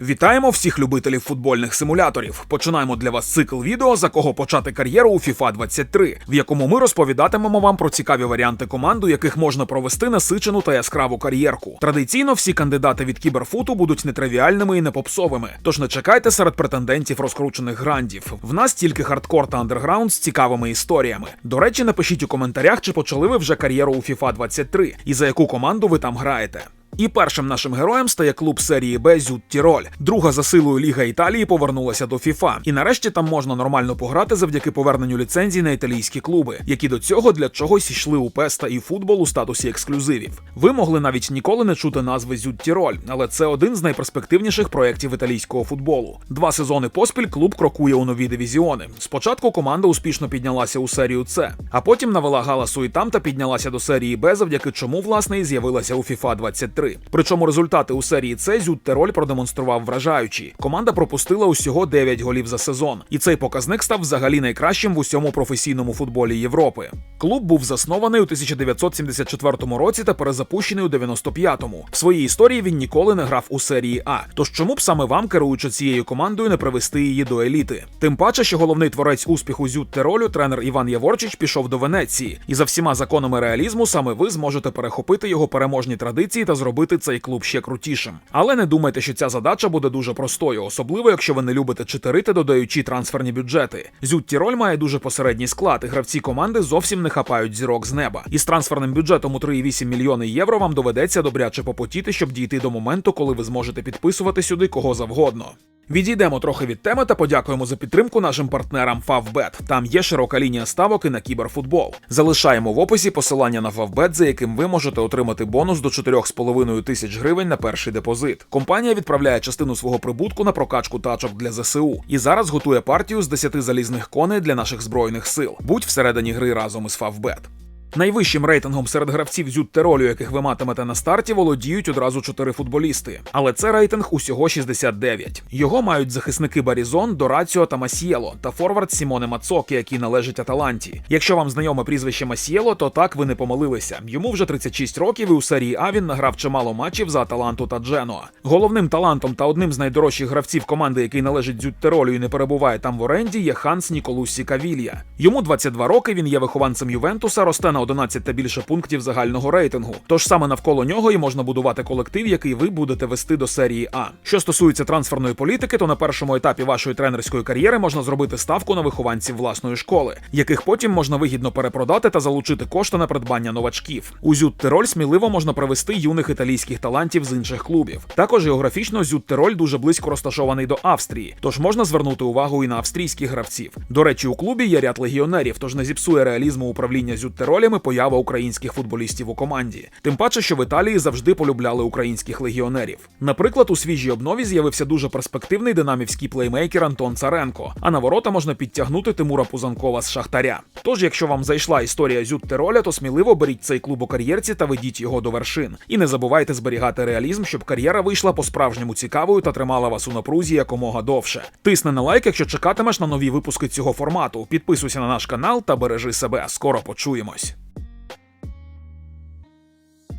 Вітаємо всіх любителів футбольних симуляторів. Починаємо для вас цикл відео, за кого почати кар'єру у FIFA 23, в якому ми розповідатимемо вам про цікаві варіанти команд, у яких можна провести насичену та яскраву кар'єрку. Традиційно всі кандидати від кіберфуту будуть нетривіальними і не попсовими. Тож не чекайте серед претендентів розкручених грандів. В нас тільки хардкор та андерграунд з цікавими історіями. До речі, напишіть у коментарях, чи почали ви вже кар'єру у FIFA 23 і за яку команду ви там граєте. І першим нашим героєм стає клуб серії Б Зют Тіроль. Друга за силою Ліга Італії повернулася до ФІФА. І нарешті там можна нормально пограти завдяки поверненню ліцензій на італійські клуби, які до цього для чогось йшли у PES та і футбол у статусі ексклюзивів. Ви могли навіть ніколи не чути назви Зют Тіроль, але це один з найперспективніших проєктів італійського футболу. Два сезони поспіль клуб крокує у нові дивізіони. Спочатку команда успішно піднялася у серію С, а потім навела галасу і там та піднялася до серії Б, завдяки чому власне і з'явилася у FIFA 23. Причому результати у серії С Зют Тероль продемонстрував вражаючі. Команда пропустила усього 9 голів за сезон, і цей показник став взагалі найкращим в усьому професійному футболі Європи. Клуб був заснований у 1974 році та перезапущений у 95-му. В своїй історії він ніколи не грав у серії А. Тож чому б саме вам, керуючи цією командою, не привести її до еліти? Тим паче, що головний творець успіху Зют Теролю, тренер Іван Яворчич, пішов до Венеції, і за всіма законами реалізму саме ви зможете перехопити його переможні традиції та зробити цей клуб ще крутішим. Але не думайте, що ця задача буде дуже простою, особливо якщо ви не любите читерити, додаючи трансферні бюджети. Зют Роль має дуже посередній склад, і гравці команди зовсім не хапають зірок з неба. І з трансферним бюджетом у 3,8 мільйони євро вам доведеться добряче попотіти, щоб дійти до моменту, коли ви зможете підписувати сюди кого завгодно. Відійдемо трохи від теми та подякуємо за підтримку нашим партнерам Favbet. Там є широка лінія ставок і на кіберфутбол. Залишаємо в описі посилання на Favbet, за яким ви можете отримати бонус до 4,5 тисяч гривень на перший депозит. Компанія відправляє частину свого прибутку на прокачку тачок для ЗСУ і зараз готує партію з 10 залізних коней для наших збройних сил. Будь всередині гри разом із Favbet. Найвищим рейтингом серед гравців зют Теролю, яких ви матимете на старті, володіють одразу чотири футболісти. Але це рейтинг усього 69. Його мають захисники Барізон, Дораціо та Масієло та форвард Сімоне Мацокі, який належить Аталанті. Якщо вам знайоме прізвище Масієло, то так ви не помилилися. Йому вже 36 років, і у серії А він награв чимало матчів за Аталанту та Дженоа. Головним талантом та одним з найдорожчих гравців команди, який належить зют Теролю і не перебуває там в оренді, є Ханс Ніколусі Кавілья. Йому 22 роки. Він є вихованцем Ювентуса, росте на 11 та більше пунктів загального рейтингу. Тож саме навколо нього і можна будувати колектив, який ви будете вести до серії А. Що стосується трансферної політики, то на першому етапі вашої тренерської кар'єри можна зробити ставку на вихованців власної школи, яких потім можна вигідно перепродати та залучити кошти на придбання новачків. У Зют Тироль сміливо можна привести юних італійських талантів з інших клубів. Також географічно Зют Тироль дуже близько розташований до Австрії, тож можна звернути увагу і на австрійських гравців. До речі, у клубі є ряд легіонерів, тож не зіпсує реалізму управління Зют Тиролями поява українських футболістів у команді. Тим паче, що в Італії завжди полюбляли українських легіонерів. Наприклад, у свіжій обнові з'явився дуже перспективний динамівський плеймейкер Антон Царенко, а на ворота можна підтягнути Тимура Пузанкова з Шахтаря. Тож, якщо вам зайшла історія Зют Тироля, то сміливо беріть цей клуб у кар'єрці та ведіть його до вершин. І не забувайте зберігати реалізм, щоб кар'єра вийшла по-справжньому цікавою та тримала вас у напрузі якомога довше. Тисни на лайк, якщо чекатимеш на нові випуски цього формату. Підписуйся на наш канал та бережи себе. Скоро почуємось.